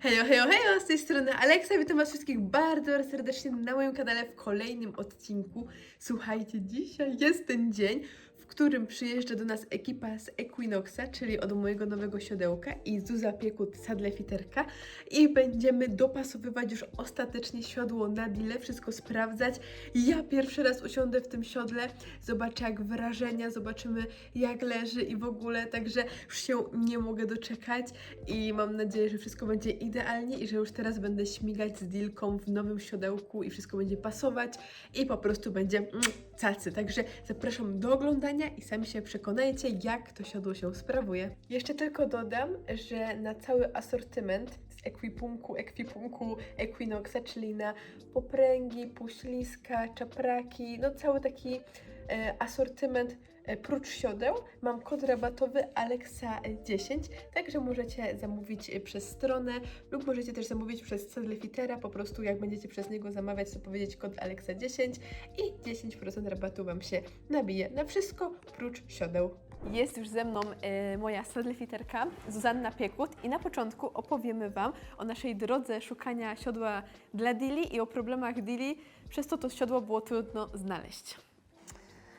Hejo, hejo, hejo, z tej strony Aleksa, witam was wszystkich bardzo, bardzo serdecznie na moim kanale w kolejnym odcinku. Słuchajcie, dzisiaj jest ten dzień, w którym przyjeżdża do nas ekipa z Equinoxa, czyli od mojego nowego siodełka i Zuza Piekut Sadlefiterka i będziemy dopasowywać już ostatecznie siodło na dile, wszystko sprawdzać. Ja pierwszy raz usiądę w tym siodle, zobaczę jak wrażenia, zobaczymy jak leży i w ogóle, także już się nie mogę doczekać i mam nadzieję, że wszystko będzie idealnie i że już teraz będę śmigać z Dilką w nowym siodełku i wszystko będzie pasować i po prostu będzie mm, cacy. Także zapraszam do oglądania i sami się przekonajcie, jak to siodło się sprawuje. Jeszcze tylko dodam, że na cały asortyment z ekwipunku, ekwipunku Equinoxa, czyli na popręgi, pośliska, czapraki, no cały taki e, asortyment prócz siodeł mam kod rabatowy Alexa10, także możecie zamówić e, przez stronę lub możecie też zamówić przez Sadlefitera, po prostu jak będziecie przez niego zamawiać, to powiedzieć kod Alexa10 i 10% rabatu Wam się nabije na wszystko prócz siodeł. Jest już ze mną e, moja sadlefiterka Zuzanna Piekut i na początku opowiemy Wam o naszej drodze szukania siodła dla Dili i o problemach Dili, przez to to siodło było trudno znaleźć.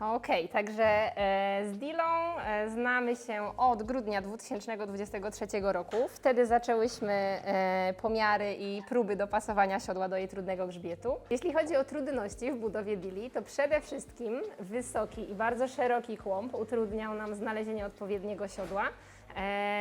Okej, także e, z Dilą e, znamy się od grudnia 2023 roku. Wtedy zaczęłyśmy e, pomiary i próby dopasowania siodła do jej trudnego grzbietu. Jeśli chodzi o trudności w budowie Dili, to przede wszystkim wysoki i bardzo szeroki kłąb utrudniał nam znalezienie odpowiedniego siodła.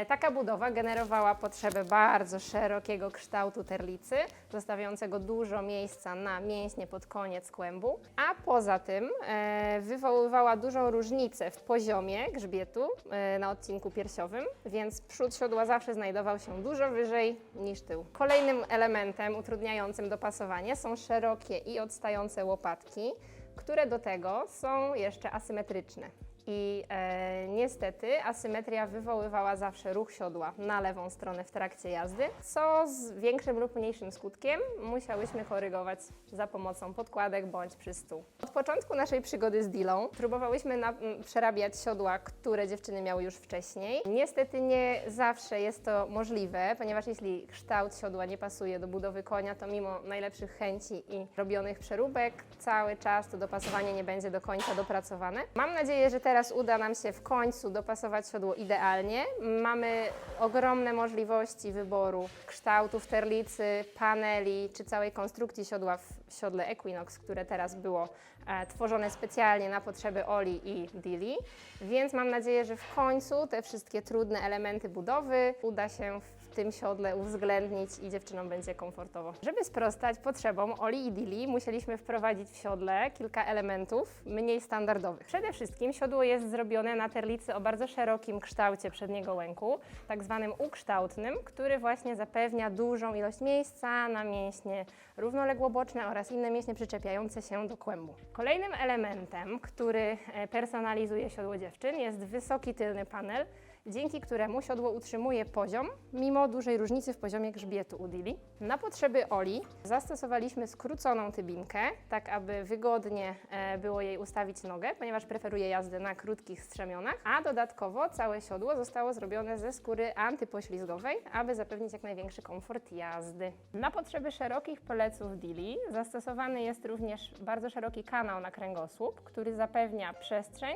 Taka budowa generowała potrzebę bardzo szerokiego kształtu terlicy, zostawiającego dużo miejsca na mięśnie pod koniec kłębu, a poza tym e, wywoływała dużą różnicę w poziomie grzbietu e, na odcinku piersiowym, więc przód siodła zawsze znajdował się dużo wyżej niż tył. Kolejnym elementem utrudniającym dopasowanie są szerokie i odstające łopatki, które do tego są jeszcze asymetryczne. I e, niestety asymetria wywoływała zawsze ruch siodła na lewą stronę w trakcie jazdy, co z większym lub mniejszym skutkiem musiałyśmy korygować za pomocą podkładek bądź przy stół. Od początku naszej przygody z Dilą próbowałyśmy na, m, przerabiać siodła, które dziewczyny miały już wcześniej. Niestety nie zawsze jest to możliwe, ponieważ jeśli kształt siodła nie pasuje do budowy konia, to mimo najlepszych chęci i robionych przeróbek, cały czas to dopasowanie nie będzie do końca dopracowane. Mam nadzieję, że teraz uda nam się w końcu dopasować siodło idealnie. Mamy ogromne możliwości wyboru kształtów terlicy, paneli czy całej konstrukcji siodła w siodle Equinox, które teraz było e, tworzone specjalnie na potrzeby Oli i Dili. Więc mam nadzieję, że w końcu te wszystkie trudne elementy budowy uda się w tym siodle uwzględnić i dziewczynom będzie komfortowo. Żeby sprostać potrzebom Oli i Dili, musieliśmy wprowadzić w siodle kilka elementów mniej standardowych. Przede wszystkim siodło jest zrobione na terlicy o bardzo szerokim kształcie przedniego łęku, tak zwanym ukształtnym, który właśnie zapewnia dużą ilość miejsca na mięśnie równoległoboczne oraz inne mięśnie przyczepiające się do kłębu. Kolejnym elementem, który e, personalizuje siodło dziewczyn jest wysoki tylny panel, dzięki któremu siodło utrzymuje poziom, mimo dużej różnicy w poziomie grzbietu u Dili. Na potrzeby Oli zastosowaliśmy skróconą tybinkę, tak aby wygodnie e, było jej ustawić nogę, ponieważ preferuje jazdę na krótkich strzemionach, a dodatkowo całe siodło zostało zrobione ze skóry antypoślizgowej, aby zapewnić jak największy komfort jazdy. Na potrzeby szerokich pleców Dili zastosowany jest również bardzo szeroki kanał na kręgosłup, który zapewnia przestrzeń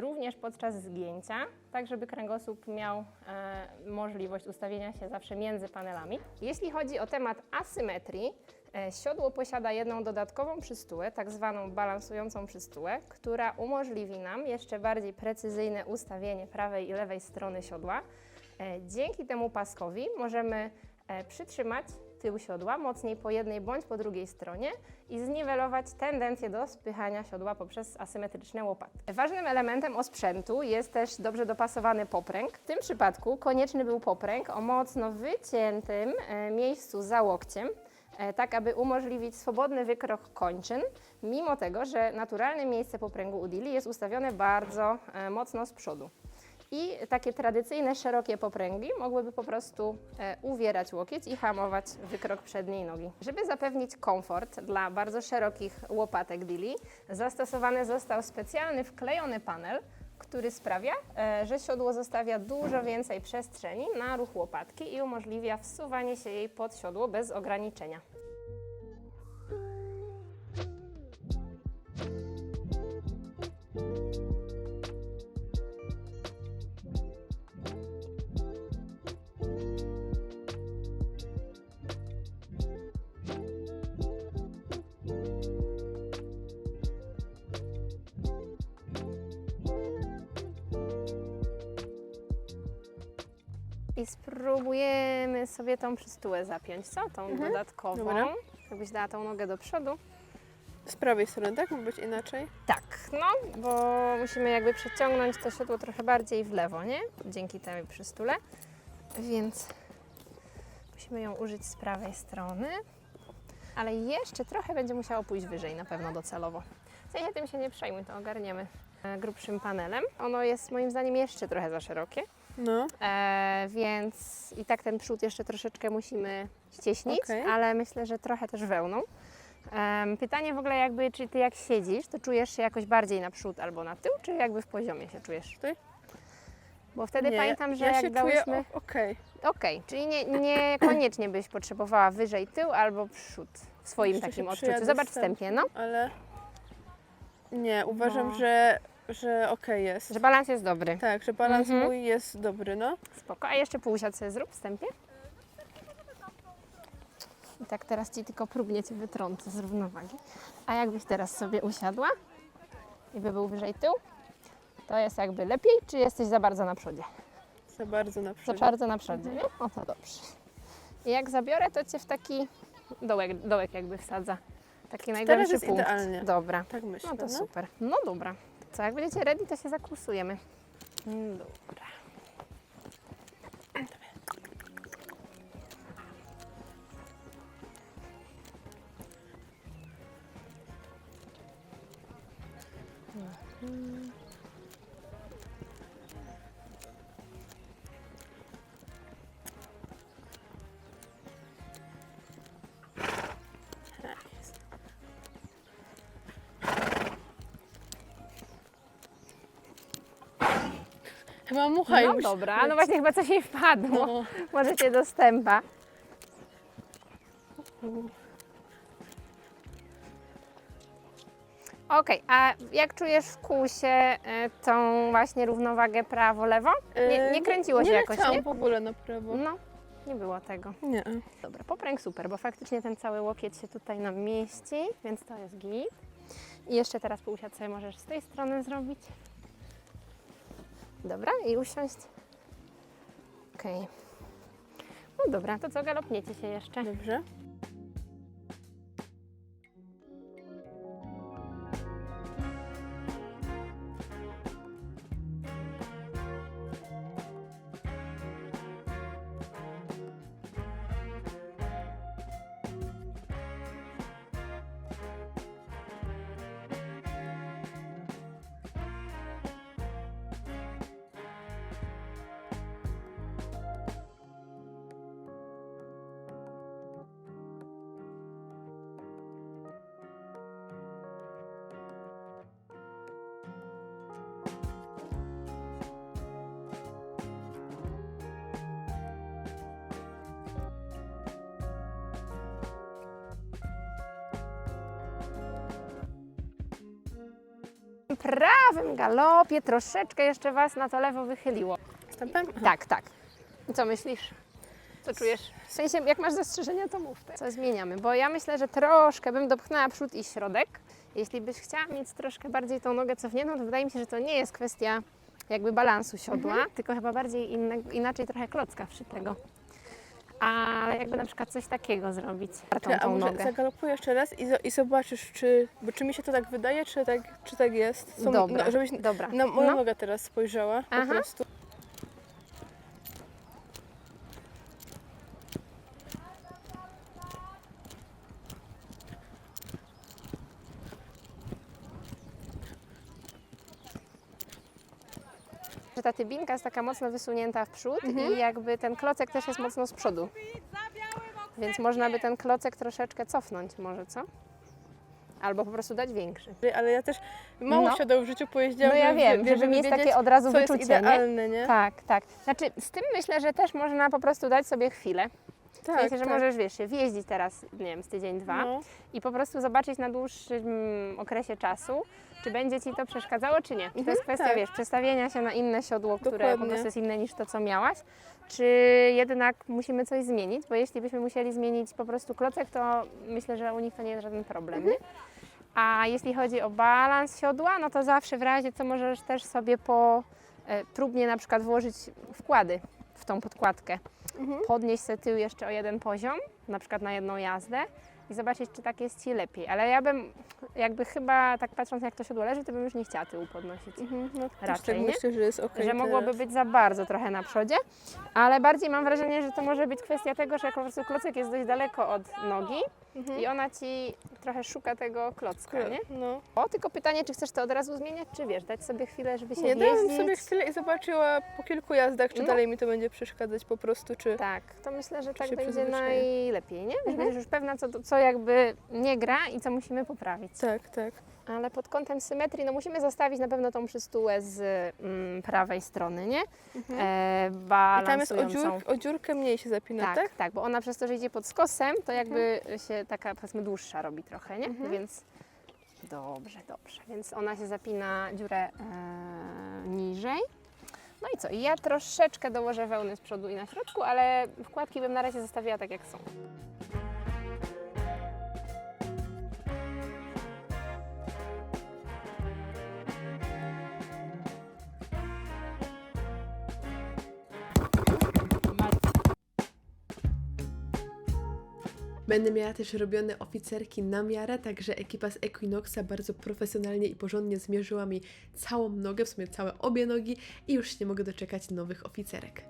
również podczas zgięcia, tak żeby kręgosłup miał e, możliwość ustawienia się zawsze między panelami. Jeśli chodzi o temat asymetrii, e, siodło posiada jedną dodatkową przystułę, tak zwaną balansującą przystułę, która umożliwi nam jeszcze bardziej precyzyjne ustawienie prawej i lewej strony siodła. E, dzięki temu paskowi możemy e, przytrzymać tył siodła mocniej po jednej bądź po drugiej stronie i zniwelować tendencję do spychania siodła poprzez asymetryczne łopaty. Ważnym elementem osprzętu jest też dobrze dopasowany popręg. W tym przypadku konieczny był popręg o mocno wyciętym e, miejscu za łokciem, e, tak aby umożliwić swobodny wykrok kończyn, mimo tego, że naturalne miejsce popręgu u Dili jest ustawione bardzo e, mocno z przodu. I takie tradycyjne, szerokie popręgi mogłyby po prostu e, uwierać łokieć i hamować wykrok przedniej nogi. Żeby zapewnić komfort dla bardzo szerokich łopatek Dili, zastosowany został specjalny wklejony panel, który sprawia, e, że siodło zostawia dużo więcej przestrzeni na ruch łopatki i umożliwia wsuwanie się jej pod siodło bez ograniczenia. I spróbujemy sobie tą przystułę zapiąć, co? Tą Mhm. dodatkową. Dobra. Jakbyś dała tą nogę do przodu. Z prawej strony, tak? Mógł być inaczej? Tak, no, bo musimy jakby przeciągnąć to siodło trochę bardziej w lewo, nie? Dzięki tej przystule. Więc musimy ją użyć z prawej strony. Ale jeszcze trochę będzie musiało pójść wyżej, na pewno docelowo. W sensie tym się nie przejmuj, to ogarniemy e, grubszym panelem. Ono jest moim zdaniem jeszcze trochę za szerokie. No. E, więc i tak ten przód jeszcze troszeczkę musimy ścieśnić, Okej. ale myślę, że trochę też wełną. Em, pytanie w ogóle jakby, czy ty jak siedzisz, to czujesz się jakoś bardziej na przód albo na tył, czy jakby w poziomie się czujesz? Tutaj? Bo wtedy Nie, pamiętam, że ja jak się dałyśmy... okej. Okej, czyli nie, niekoniecznie byś potrzebowała wyżej tył albo przód w swoim Jeszcze takim odczuciu. Zobacz wstępnie, no, ale nie, uważam, No. że, że okej jest. że balans jest dobry. Tak, że balans Mhm. mój jest dobry, no. Spoko. A jeszcze półsiad sobie zrób wstępnie. I tak teraz Ci tylko próbnie Cię wytrącę z równowagi. A jakbyś teraz sobie usiadła i by był wyżej tył, to jest jakby lepiej, czy jesteś za bardzo na przodzie? Za bardzo na Za bardzo na przodzie, nie? O to dobrze. I jak zabiorę, to Cię w taki dołek, dołek jakby wsadza. Taki najgorszy jest punkt. idealnie. Dobra. Tak myślę, No to no. super. No dobra. Co, jak będziecie ready, to się zakursujemy. Mm, Dobra. Chyba mucha No już. dobra, no właśnie chyba coś jej wpadło. No. Możecie do stępa. Okej, a jak czujesz w kółsie e, tą właśnie równowagę prawo-lewo? Nie, nie kręciło się nie jakoś, leciałam nie? w ogóle na prawo. No, nie było tego. Nie. Dobra, popręg super, bo faktycznie ten cały łokieć się tutaj nam mieści, więc to jest git. I jeszcze teraz półsiad sobie możesz z tej strony zrobić. Dobra, i usiąść. Okej. No dobra, to co, galopniecie się jeszcze? Dobrze. Prawym galopie troszeczkę jeszcze Was na to lewo wychyliło. Wstępem? Tak, tak. I co myślisz? Co czujesz? W sensie, jak masz zastrzeżenia, to mów. Co zmieniamy? Bo ja myślę, że troszkę bym dopchnęła przód i środek. Jeśli byś chciała mieć troszkę bardziej tą nogę cofniętą, to wydaje mi się, że to nie jest kwestia jakby balansu siodła, tylko chyba bardziej inne, inaczej trochę klocka przy Ale jakby na przykład coś takiego zrobić, Czekaj, a tą może nogę. zagalopuję jeszcze raz i, zo- i zobaczysz, czy, bo czy mi się to tak wydaje, czy tak, czy tak jest. Dobra, No, żebyś dobra. na moją No. nogę teraz spojrzała Aha. po prostu. Że ta tybinka jest taka mocno wysunięta w przód Mhm. i jakby ten klocek też jest mocno z przodu. Więc można by ten klocek troszeczkę cofnąć może, co? albo po prostu dać większy. Ale ja też mało No. siodeł w życiu pojeździłam, No ja żeby, wiem, wiesz, żeby mieć takie od razu co jest wyczucie, nie? idealne, nie? Tak, tak. Znaczy, z tym myślę, że też można po prostu dać sobie chwilę. W tak. sensie, że możesz, wiesz, się wjeździć teraz, nie wiem, z tydzień, dwa No. i po prostu zobaczyć na dłuższym okresie czasu, czy będzie Ci to przeszkadzało, czy nie. Czy to jest kwestia, tak. wiesz, przestawienia się na inne siodło, które po Dokładnie. prostu jest inne niż to, co miałaś, czy jednak musimy coś zmienić, bo jeśli byśmy musieli zmienić po prostu klocek, to myślę, że u nich to nie jest żaden problem, nie? A jeśli chodzi o balans siodła, no to zawsze w razie co możesz też sobie po e, próbnie na przykład włożyć wkłady w tą podkładkę. Mhm. Podnieść sobie tył jeszcze o jeden poziom, na przykład na jedną jazdę i zobaczyć, czy tak jest Ci lepiej. Ale ja bym jakby chyba tak patrząc jak to siodło leży, to bym już nie chciała tyłu podnosić. Mhm, no, Raczej, tak nie? myślę, że jest okej że mogłoby teraz. być za bardzo trochę na przodzie, ale bardziej mam wrażenie, że to może być kwestia tego, że po prostu klocek jest dość daleko od nogi Mhm. i ona Ci trochę szuka tego klocka, nie? No. O, tylko pytanie, czy chcesz to od razu zmieniać, czy wiesz, dać sobie chwilę, żeby się Nie, dałam wjeździć? sobie chwilę i zobaczyła po kilku jazdach, czy No. dalej mi to będzie przeszkadzać po prostu, czy... Tak, to myślę, że tak się będzie przyzwyczaję. najlepiej, nie? Że Mhm. Będziesz już pewna, co, co jakby nie gra i co musimy poprawić. Tak, tak. Ale pod kątem symetrii, no musimy zostawić na pewno tą przystułę z mm, prawej strony, nie? Mhm. E, I tam jest o, balansującą. dziur, o dziurkę mniej się zapina, Tak, tak? tak, bo ona przez to, że idzie pod skosem, to jakby się taka powiedzmy dłuższa robi trochę, nie? Mhm. Więc dobrze, dobrze. Więc ona się zapina dziurę e, niżej. No i co? Ja troszeczkę dołożę wełny z przodu i na środku, ale wkładki bym na razie zostawiła tak jak są. Będę miała też robione oficerki na miarę, także ekipa z Equinoxa bardzo profesjonalnie i porządnie zmierzyła mi całą nogę, w sumie całe obie nogi i już nie mogę doczekać nowych oficerek.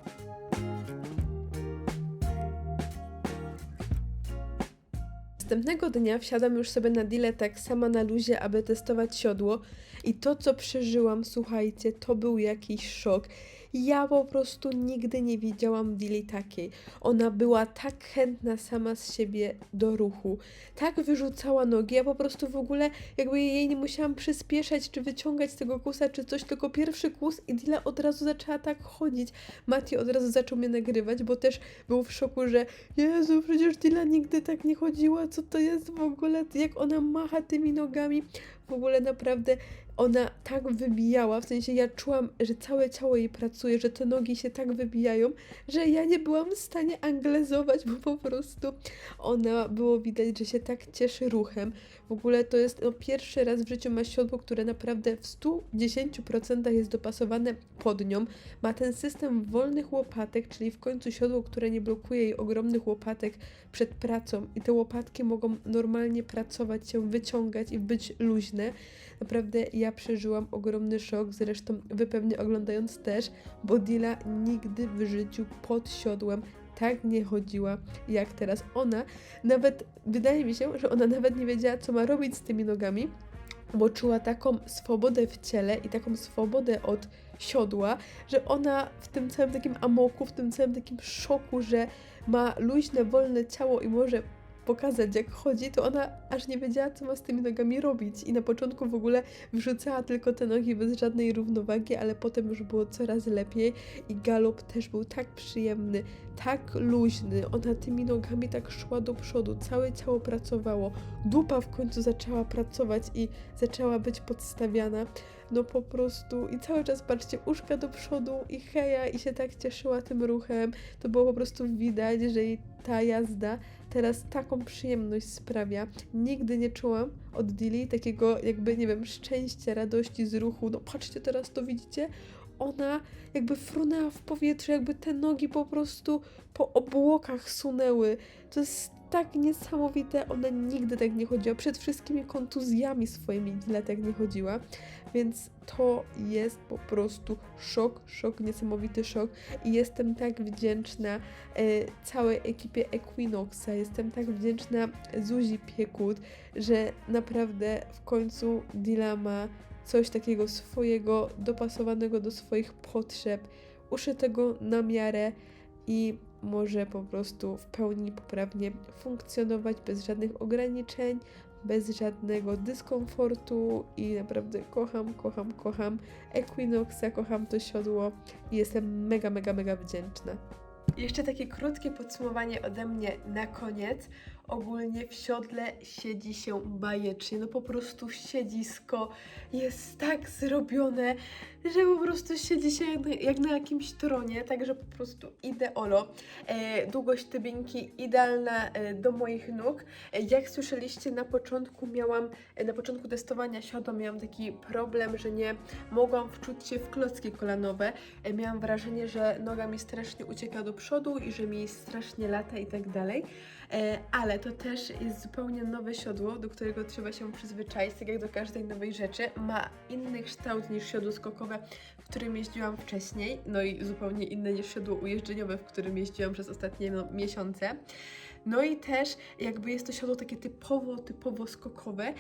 Następnego dnia wsiadam już sobie na dealer tak sama na luzie, aby testować siodło i to co przeżyłam, słuchajcie, to był jakiś szok. Ja po prostu nigdy nie widziałam Dili takiej. Ona była tak chętna sama z siebie do ruchu, tak wyrzucała nogi, ja po prostu w ogóle jakby jej nie musiałam przyspieszać, czy wyciągać tego kusa, czy coś, tylko pierwszy kus i Dila od razu zaczęła tak chodzić. Mati od razu zaczął mnie nagrywać, bo też był w szoku, że Jezu, przecież Dila nigdy tak nie chodziła, co to jest w ogóle, jak ona macha tymi nogami. W ogóle naprawdę ona tak wybijała, w sensie ja czułam, że całe ciało jej pracuje, że te nogi się tak wybijają, że ja nie byłam w stanie anglezować, bo po prostu ona było widać, że się tak cieszy ruchem. W ogóle to jest no, pierwszy raz w życiu ma siodło, które naprawdę w 110% jest dopasowane pod nią. Ma ten system wolnych łopatek, czyli w końcu siodło, które nie blokuje jej ogromnych łopatek przed pracą i te łopatki mogą normalnie pracować, się wyciągać i być luźne. Naprawdę ja przeżyłam ogromny szok, zresztą wy pewnie oglądając też, bo Dila nigdy w życiu pod siodłem tak nie chodziła jak teraz. Ona nawet, wydaje mi się, że ona nawet nie wiedziała, co ma robić z tymi nogami, bo czuła taką swobodę w ciele i taką swobodę od siodła, że ona w tym całym takim amoku, w tym całym takim szoku, że ma luźne, wolne ciało i może pokazać jak chodzi, to ona aż nie wiedziała, co ma z tymi nogami robić. I na początku w ogóle wrzucała tylko te nogi bez żadnej równowagi, ale potem już było coraz lepiej i galop też był tak przyjemny, tak luźny. Ona tymi nogami tak szła do przodu, całe ciało pracowało. Dupa w końcu zaczęła pracować i zaczęła być podstawiana. No po prostu i cały czas patrzcie, uszka do przodu i heja i się tak cieszyła tym ruchem. To było po prostu widać, że jej ta jazda teraz taką przyjemność sprawia. Nigdy nie czułam od Dili takiego jakby, nie wiem, szczęścia, radości z ruchu. No patrzcie teraz, to widzicie? Ona jakby frunęła w powietrzu, jakby te nogi po prostu po obłokach sunęły. To jest tak niesamowite, ona nigdy tak nie chodziła. Przed wszystkimi kontuzjami swoimi Dila tak nie chodziła. Więc to jest po prostu szok, szok, niesamowity szok. I jestem tak wdzięczna e, całej ekipie Equinoxa. Jestem tak wdzięczna Zuzi Piekut, że naprawdę w końcu Dila ma coś takiego swojego, dopasowanego do swoich potrzeb, uszytego na miarę i może po prostu w pełni poprawnie funkcjonować bez żadnych ograniczeń, bez żadnego dyskomfortu i naprawdę kocham, kocham, kocham Equinoxa, kocham to siodło i jestem mega, mega, mega wdzięczna. Jeszcze takie krótkie podsumowanie ode mnie na koniec. Ogólnie w siodle siedzi się bajecznie, no po prostu siedzisko jest tak zrobione, że po prostu siedzi się jak na, jak na jakimś tronie, także po prostu ideolo. E, długość tybinki idealna e, do moich nóg. E, jak słyszeliście na początku miałam, e, na początku testowania siodła miałam taki problem, że nie mogłam wczuć się w klocki kolanowe. E, miałam wrażenie, że noga mi strasznie ucieka do przodu i że mi strasznie lata i tak dalej. E, ale to też jest zupełnie nowe siodło, do którego trzeba się przyzwyczaić, tak jak do każdej nowej rzeczy. Ma inny kształt niż siodło skokowe, w którym jeździłam wcześniej, no i zupełnie inne niż siodło ujeżdżeniowe, w którym jeździłam przez ostatnie no, miesiące. No i też jakby jest to siodło takie typowo, typowo skokowe, e,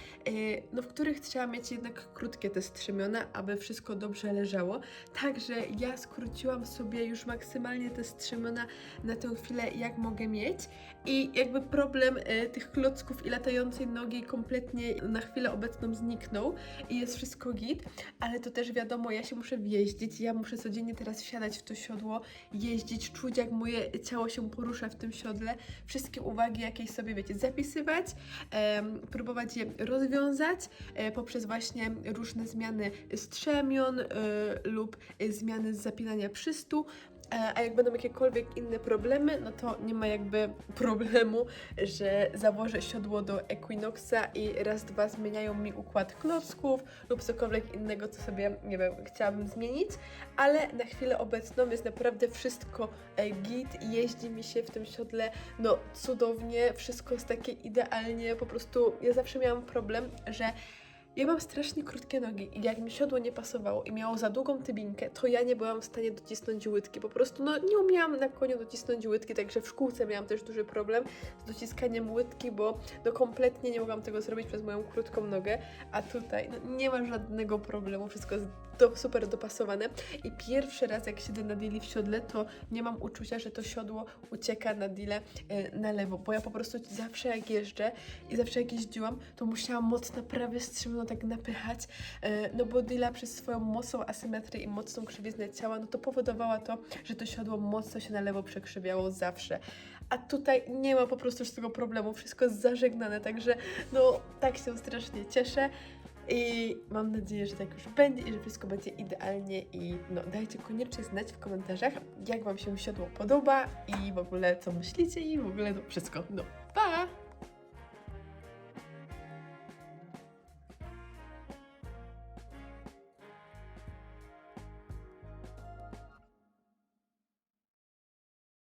no w których trzeba mieć jednak krótkie te strzemiona, aby wszystko dobrze leżało. Także ja skróciłam sobie już maksymalnie te strzemiona na tę chwilę, jak mogę mieć. I jakby problem e, tych klocków i latającej nogi kompletnie na chwilę obecną zniknął i jest wszystko git, ale to też wiadomo, ja się muszę wjeździć, ja muszę codziennie teraz wsiadać w to siodło, jeździć, czuć jak moje ciało się porusza w tym siodle, wszystkie uwagi jakieś sobie, wiecie, zapisywać, próbować je rozwiązać e, poprzez właśnie różne zmiany strzemion e, lub zmiany zapinania przystu, A jak będą jakiekolwiek inne problemy, no to nie ma jakby problemu, że założę siodło do Equinoxa i raz, dwa zmieniają mi układ klocków lub cokolwiek innego, co sobie, nie wiem, chciałabym zmienić, ale na chwilę obecną jest naprawdę wszystko e, git jeździ mi się w tym siodle, no cudownie, wszystko jest takie idealnie, po prostu ja zawsze miałam problem, że ja mam strasznie krótkie nogi i jak mi siodło nie pasowało i miało za długą tybinkę, to ja nie byłam w stanie docisnąć łydki. Po prostu no, nie umiałam na koniu docisnąć łydki, także w szkółce miałam też duży problem z dociskaniem łydki, bo no kompletnie nie mogłam tego zrobić przez moją krótką nogę, a tutaj no, nie ma żadnego problemu, wszystko do, super dopasowane i pierwszy raz jak siedzę na dili w siodle, to nie mam uczucia, że to siodło ucieka na dile e, na lewo, bo ja po prostu zawsze jak jeżdżę i zawsze jak jeździłam, to musiałam mocno prawie strzemiona tak napychać, e, no bo Dila przez swoją mocną asymetrię i mocną krzywiznę ciała, no to powodowała to, że to siodło mocno się na lewo przekrzywiało zawsze. A tutaj nie ma po prostu już tego problemu, wszystko jest zażegnane, także no tak się strasznie cieszę. I mam nadzieję, że tak już będzie i że wszystko będzie idealnie i no dajcie koniecznie znać w komentarzach, jak Wam się siodło podoba i w ogóle co myślicie i w ogóle no wszystko. No, pa!